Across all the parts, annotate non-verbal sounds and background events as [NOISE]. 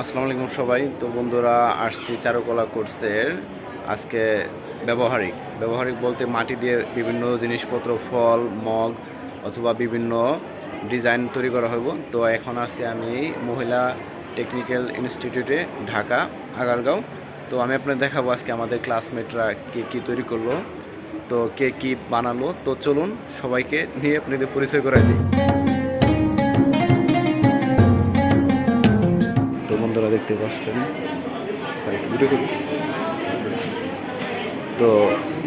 আসসালামু আলাইকুম সবাই। তো বন্ধুরা, আসছি চারুকলা কোর্সের আজকে ব্যবহারিক। ব্যবহারিক বলতে মাটি দিয়ে বিভিন্ন জিনিসপত্র, ফল, মগ অথবা বিভিন্ন ডিজাইন তৈরি করা হইব। তো এখন আসছি আমি মহিলা টেকনিক্যাল ইনস্টিটিউটে, ঢাকা, আগারগাঁও। তো আমি আপনাদের দেখাবো আজকে আমাদের ক্লাসমেটরা কে কী তৈরি করল, তো কে কী বানালো। তো চলুন সবাইকে নিয়ে আপনাদের পরিচয় করে দিই। দেখতে পাচ্ছেন। আচ্ছা। তো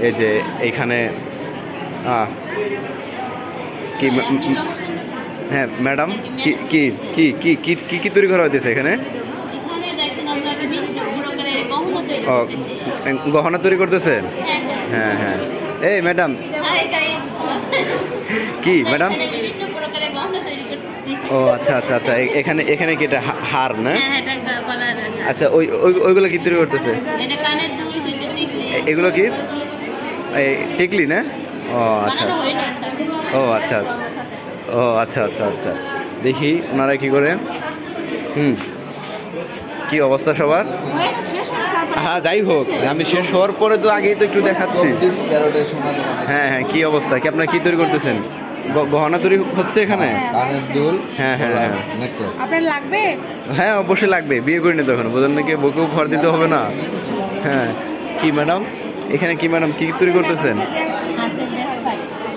এই যে এইখানে কি হ্যাঁ ম্যাডাম কি কি কি কি কি কি তৈরি করা হইতেছে এখানে? গহনা তৈরি ও গহনা তৈরি করতেছেন হ্যাঁ হ্যাঁ। এই ম্যাডাম। কি ম্যাডাম এখানে বিভিন্ন প্রকারের গহনা ও আচ্ছা আচ্ছা আচ্ছা। এখানে এখানে কি এটা হার না? হ্যাঁ হার। আচ্ছা ওই ওই- ওইগুলো কি তৈরি করতেছে? এগুলো কি? টিকলি না? ও আচ্ছা। হয় ও আচ্ছা। ও আচ্ছা আচ্ছা আচ্ছা। দেখি ওনারা কি করে। হুম। কি অবস্থা সবার? হ্যাঁ যাই হোক আমি শেষ হওয়ার পরে তো আগেই তো একটু দেখাচ্ছি। হ্যাঁ হ্যাঁ কি অবস্থা? কি আপনারা কি তৈরি করতেছেন? গহনা তৈরি হচ্ছে এখানে? কানের দুল হ্যাঁ, হ্যাঁ, হ্যাঁ। আপনার লাগবে? হ্যাঁ অবশ্যই লাগবে। বিয়ে করিনি তখন বোঝেন নাকি বউকেও ঘর দিতে হবে না। হ্যাঁ। কি ম্যাডাম? এখানে কি ম্যাডাম? কি তৈরি করতেছেন?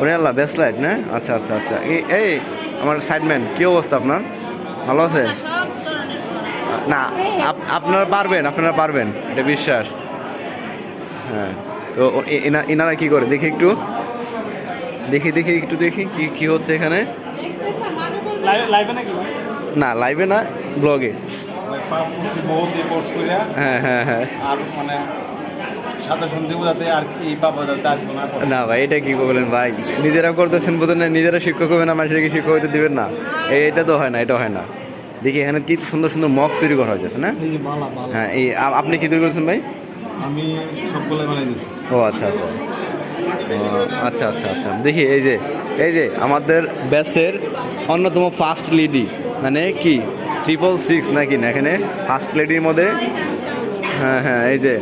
ওরে আল্লাহ বেস্ট লাইট না? আচ্ছা আচ্ছা আচ্ছা। এই- এই আমার সাইডম্যান কি অবস্থা আপনার? ভালো আছে। না আপ- আপনারা পারবেন আপনারা পারবেন। এটা বিশ্বাস। হ্যাঁ। তো এনারা কি করে? দেখি একটু। দেখি দেখি একটু দেখি কি কি হচ্ছে এখানে। না লাইভে না ব্লগে হ্যাঁ হ্যাঁ হ্যাঁ। মানে না ভাই এটা কি বলেন ভাই? নিজেরা করতেছেন বোধ না নিজেরা শিক্ষক হবে না মানুষেরকে শিক্ষক হতে দিবেন না? এই- এটা তো হয় না এটা হয় না। দেখি এখানে কি সুন্দর সুন্দর মগ তৈরি করা হয়েছে না? হ্যাঁ এই আপনি কি তৈরি করেছেন ভাই? আমি সবগুলো বানাই দিচ্ছি ও আচ্ছা আচ্ছা। আচ্ছা আচ্ছা আচ্ছা। দেখি এই যে এই যে আমাদের ব্যাচের অন্যতম ফার্স্ট লেডি মানে কি? ট্রিপল সিক্স নাকি না এখানে? ফার্স্ট লেডির মধ্যে? হ্যাঁ হ্যাঁ এই যে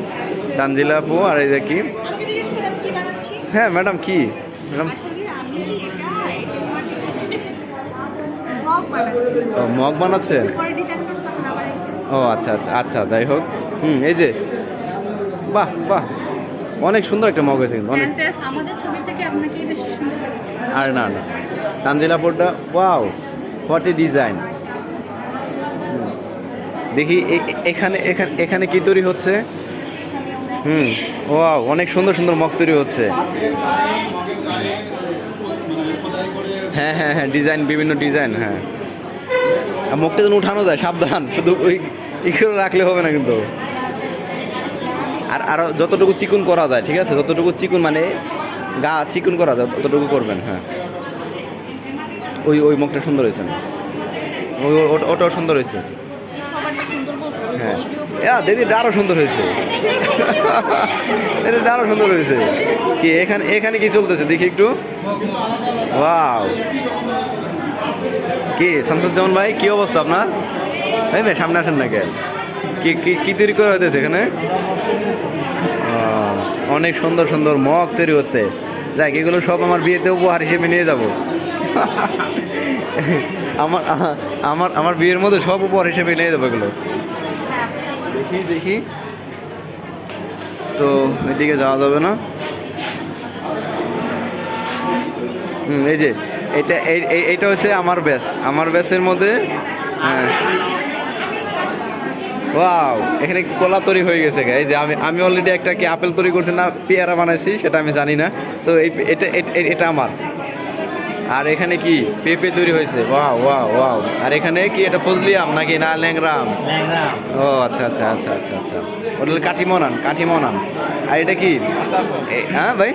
তানজিলা আপু আর এই যে কি? হ্যাঁ ম্যাডাম কি? ম্যাডাম মগ বানাচ্ছি। ও আচ্ছা আচ্ছা আচ্ছা যাই হোক। হুম এই যে বাহ বাহ। অনেক সুন্দর একটা মগ হয়েছে কিন্তু অনেক আমাদের ছবি থেকে আপনাকে বেশি সুন্দর লাগছে? আর না না। তানজিলাপুরটা ওয়াও হোয়াট এ ডিজাইন দেখি এখানে এখানে এখানে কি তৈরি হচ্ছে? হুম ওয়াও অনেক সুন্দর সুন্দর মগ তৈরি হচ্ছে। হ্যাঁ হ্যাঁ হ্যাঁ ডিজাইন বিভিন্ন ডিজাইন হ্যাঁ। মুখটা যেন উঠানো যায় সাবধান শুধু ওই করে রাখলে হবে না কিন্তু। আর আরও যতটুকু চিকুন করা যায়, ঠিক আছে? যতটুকু চিকুন মানে গা চিকুন করা যায়, ততটুকু করবেন হ্যাঁ। ওই ওই মুখটা সুন্দর হয়েছে না? ওই ওটাও সুন্দর হয়েছে। হ্যাঁ। দিদি আরও সুন্দর হয়েছে। এটা আরও সুন্দর হয়েছে। কি, এখানে এখানে কি চলতেছে? দেখি একটু। ওয়াও। কি, শামসুজ্জামান ভাই, কি অবস্থা আপনার? এই ভাই সামনে আসেন না কে কি তৈরি করা হইতেছে এখানে? অনেক সুন্দর সুন্দর মগ তৈরি হচ্ছে। যাক, এগুলো সব আমার বিয়েতে উপহার হিসেবে নিয়ে যাব। আমার আমার আমার বিয়ের মধ্যে সব উপহার হিসেবে নিয়ে যাব এগুলো। দেখি দেখি। তো, এদিকে যাওয়া যাবে না। হুম, এই যে, এটা, এই- এই- এইটা হচ্ছে আমার ব্যাস। আমার ব্যাসের মধ্যে হ্যাঁ। ওয়াও এখানে কলা তৈরি হয়ে গেছে এই যে আমি আমি অলরেডি একটা কি আপেল তৈরি করছি না পেয়ারা বানাইছি সেটা আমি জানি না। তো এই এটা এটা আমার। আর এখানে কি? পেঁপে তৈরি হয়েছে। ওয়াও ওয়াও ওয়াও আর এখানে কি এটা ফজলিয়াম নাকি না ল্যাংরাম ও আচ্ছা আচ্ছা আচ্ছা আচ্ছা আচ্ছা। ওটা কাঠিমনান কাঠিমনান। আর এটা কি? হ্যাঁ ভাই?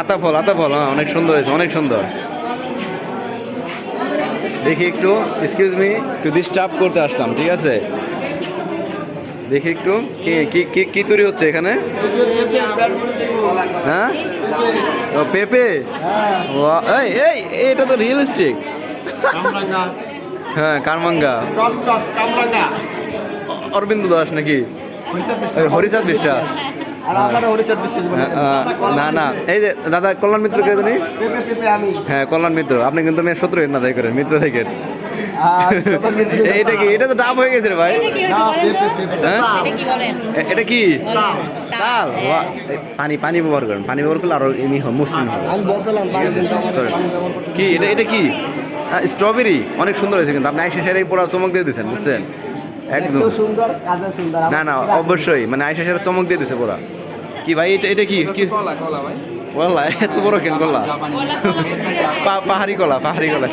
আতা ফল আতা ফল হ্যাঁ অনেক সুন্দর হয়েছে অনেক সুন্দর। দেখি একটু এক্সকিউজ মি একটু ডিস্টার্ব করতে আসলাম ঠিক আছে? দেখি একটু। কি কি কি কি তৈরি হচ্ছে এখানে? হ্যাঁ? ও পেঁপে? এই এই এটা তো রিয়েলিস্টিক হ্যাঁ কারমাঙ্গা। অরবিন্দ দাস নাকি? হরিচাঁদ বিশ্বাস। হ্যাঁ, না না। এই যে দাদা কল্যাণ মিত্র কে জানি? হ্যাঁ কল্যাণ মিত্র। আপনি কিন্তু মেয়ে শত্রু না তাই করেন মিত্র থেকে। [LAUGHS] এইটা কি? এটা তো ডাব হয়ে গেছে রে ভাই। এটা কি হয়েছে বলেন তো? হ্যাঁ? এটা কি বলেন? এ- এটা কি? বলেন। তাল পানি পানি ব্যবহার করেন। পানি ব্যবহার করলে আরও এমনি হয় মসৃণ হবে কি? এটা এটা কি? স্ট্রবেরি অনেক সুন্দর হয়েছে কিন্তু। আপনি আইসা সেরাই পুরো চমক দিয়ে দিয়েছেন বুঝছেন? একদম। সুন্দর সুন্দর। না না অবশ্যই। মানে আইসা সেরা চমক দিয়ে দিছে পুরা কি ভাই এটা এটা কি? কি? কলা কলা ভাই। কলা? এত বড় কেন কলা? পাহাড়ি কলা পাহাড়ি কলা।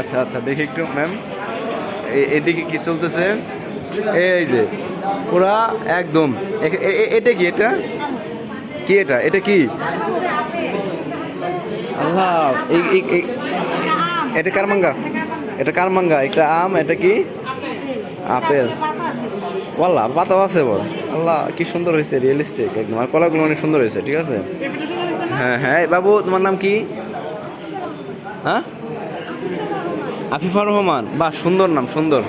আচ্ছা আচ্ছা দেখি একটু ম্যাম এদিকে কি চলতেছে? এই যে, পুরা একদম। এটা কি এটা? কি এটা? এটা কি? আল্লাহ এটা কারমাঙ্গা এটা কারমাঙ্গা একটা আম, এটা কি? আপেল। ওয়াল্লাহ, পাতাও আছে বল। আল্লাহ, কি সুন্দর হয়েছে রিয়েলিস্টিক একদম। আর কলাগুলো অনেক সুন্দর হয়েছে, ঠিক আছে? হ্যাঁ হ্যাঁ বাবু, তোমার নাম কি? হ্যাঁ? আফিফা রহমান। বাহ, সুন্দর নাম, সুন্দর।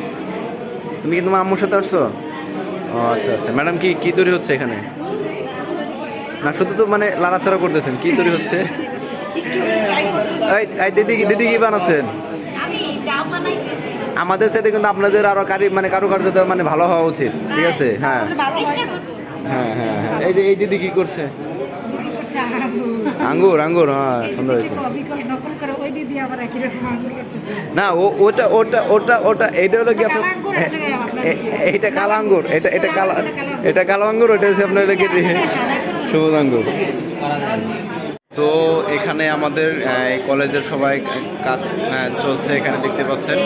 তুমি কি তোমার আম্মুর সাথে আসছো? ও আচ্ছা আচ্ছা। ম্যাডাম, কি কি তৈরি হচ্ছে এখানে? না শুধু তো মানে লাড়াচাড়া করতেছেন। কি তৈরি হচ্ছে? দিদি দিদি কি বানাচ্ছেন? আমাদের সাথে কিন্তু আপনাদের আরও কারি মানে কারুকার্যতা মানে ভালো হওয়া উচিত। ঠিক আছে? হ্যাঁ। হ্যাঁ হ্যাঁ হ্যাঁ। এই যে, এই দিদি কি করছে? আঙ্গুর। আঙ্গুর হ্যাঁ সুন্দর হয়েছে। না ও ওটা ওটা ওটা ওটা এটা হলো কি আপনার কালো আঙ্গুর আছে আপনার এ- নিচে। এইটা কালো আঙ্গুর এটা এটা কালো এটা কালো আঙ্গুর ওটা হচ্ছে আপনার এটা কি? সবুজ আঙ্গুর। তো এখানে আমাদের এই কলেজের সবাই কাজ চলছে এখানে দেখতে পাচ্ছেন।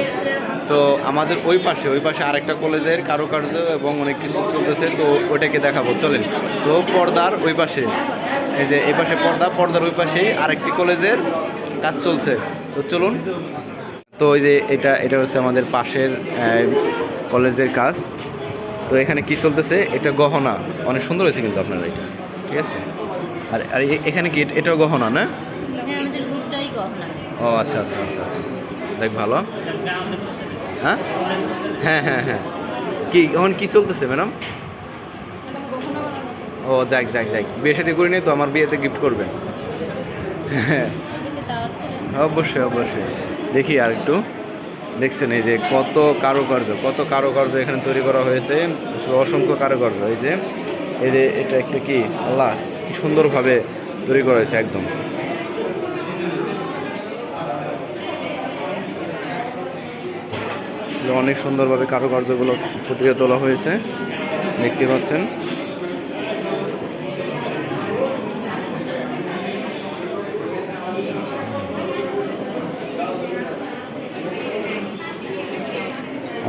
তো আমাদের ওই পাশে ওই পাশে আরেকটা কলেজের কারুকার্য এবং অনেক কিছু চলতেছে তো ওটাকে দেখাবো। চলেন। তো পর্দার ওই পাশে। এই যে এই পাশে পর্দা পর্দার ওই পাশেই আরেকটি কলেজের কাজ চলছে। তো চলুন। তো ওই যে এটা এটা হচ্ছে আমাদের পাশের কলেজের কাজ। তো এখানে কি চলতেছে? এটা গহনা। অনেক সুন্দর হয়েছে কিন্তু আপনার এটা। ঠিক আছে? আর আর এখানে কি এটাও গহনা না? ও আচ্ছা আচ্ছা আচ্ছা আচ্ছা। দেখ ভালো। হ্যাঁ? হ্যাঁ হ্যাঁ হ্যাঁ। কি এখন কি চলতেছে ম্যাডাম? ও যাক যাক যাক। বিয়ে সাথে করি নি তো আমার বিয়েতে গিফট করবেন। হ্যাঁ [LAUGHS] অবশ্যই অবশ্যই। দেখি আর একটু। দেখছেন এই যে কত কারুকার্য কত কারুকার্য এখানে তৈরি করা হয়েছে। অসংখ্য কারুকার্য এই যে এই যে এটা একটা কি? আল্লাহ কি সুন্দরভাবে তৈরি করা হয়েছে একদম। অনেক সুন্দরভাবে কারুকার্যগুলো ফুটিয়ে তোলা হয়েছে। দেখতে পাচ্ছেন।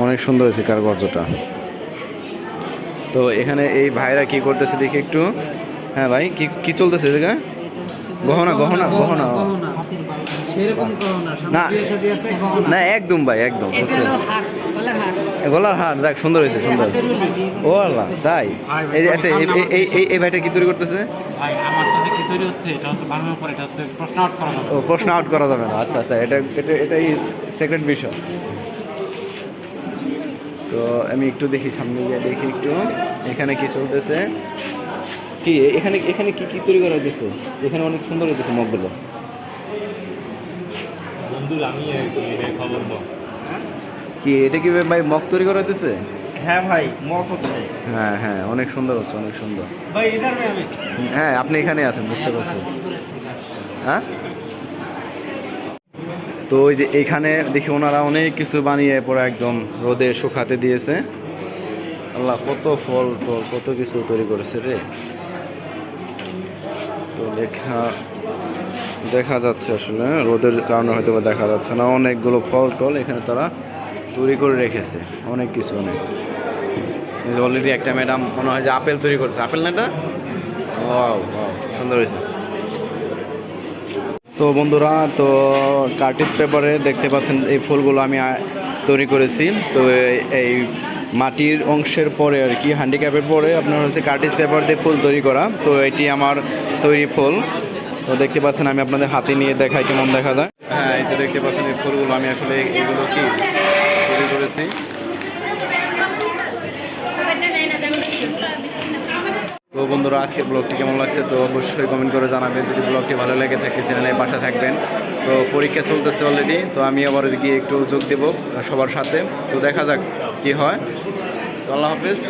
অনেক সুন্দর হয়েছে কারুকার্যটা। তো এখানে এই ভাইরা কি করতেছে দেখি একটু। হ্যাঁ ভাই কি কি চলতেছে এদিকে গহনা গহনা গহনা না। না একদম ভাই একদম? গলার হার দেখ সুন্দর হয়েছে সুন্দর। ও আল্লাহ তাই? এই যে আচ্ছা এই- এই- এই ভাইটা কি তৈরি করতেছে? ভাই আমার তো দেখি তৈরি হচ্ছে এটা হচ্ছে বানানোর পর এটা হচ্ছে প্রশ্ন আউট করা যাবে। ও প্রশ্ন আউট করা যাবে না আচ্ছা আচ্ছা এটা এটা এটাই সেকেন্ড বিষয় তো আমি একটু দেখি সামনে গিয়ে দেখি একটু। এখানে কি চলতেছে? কি এখানে এখানে কি কি তৈরি করা হইতেছে? এখানে অনেক সুন্দর হইতেছে মগগুলো। কি এটা কি ভাই মগ তৈরি করা হইতেছে? হ্যাঁ ভাই মক হচ্ছে। হ্যাঁ হ্যাঁ অনেক সুন্দর হচ্ছে অনেক সুন্দর। ভাই হ্যাঁ আপনি এখানে আছেন বুঝতে পারছেন হ্যাঁ? তো ওই যে এখানে দেখি ওনারা অনেক কিছু বানিয়ে পরে একদম রোদে শুকাতে দিয়েছে। আল্লাহ, কত ফল টল, কত কিছু তৈরি করেছে রে। তো দেখা দেখা যাচ্ছে আসলে, রোদের কারণে হয়তো বা দেখা যাচ্ছে না। অনেকগুলো ফল টল এখানে তারা তৈরি করে রেখেছে, অনেক কিছু অনেক। অলরেডি একটা ম্যাডাম মনে হয় যে আপেল তৈরি করছে। আপেল না এটা? ওয়াও, সুন্দর হয়েছে। তো বন্ধুরা, তো কার্টিস পেপারে দেখতে পাচ্ছেন এই ফুলগুলো আমি তৈরি করেছি। তো এই- মাটির অংশের পরে আর কি হ্যান্ডিক্যাপের পরে আপনার হচ্ছে কার্টিস পেপার দিয়ে ফুল তৈরি করা। তো এটি আমার তৈরি ফুল। তো দেখতে পাচ্ছেন আমি আপনাদের হাতে নিয়ে দেখাই, কেমন দেখা যায়। হ্যাঁ এই দেখতে পাচ্ছেন এই ফুলগুলো, আমি আসলে এগুলো কি তৈরি করেছি। তো বন্ধুরা, আজকের ব্লগটি কেমন লাগছে তো অবশ্যই কমেন্ট করে জানাবেন। যদি ব্লগটি ভালো লেগে থাকে চ্যানেলে বাসা থাকবেন। তো পরীক্ষা চলতেছে অলরেডি তো আমি আবার গিয়ে একটু যোগ দেব সবার সাথে। তো দেখা যাক কি হয়। তো আল্লাহ হাফিজ।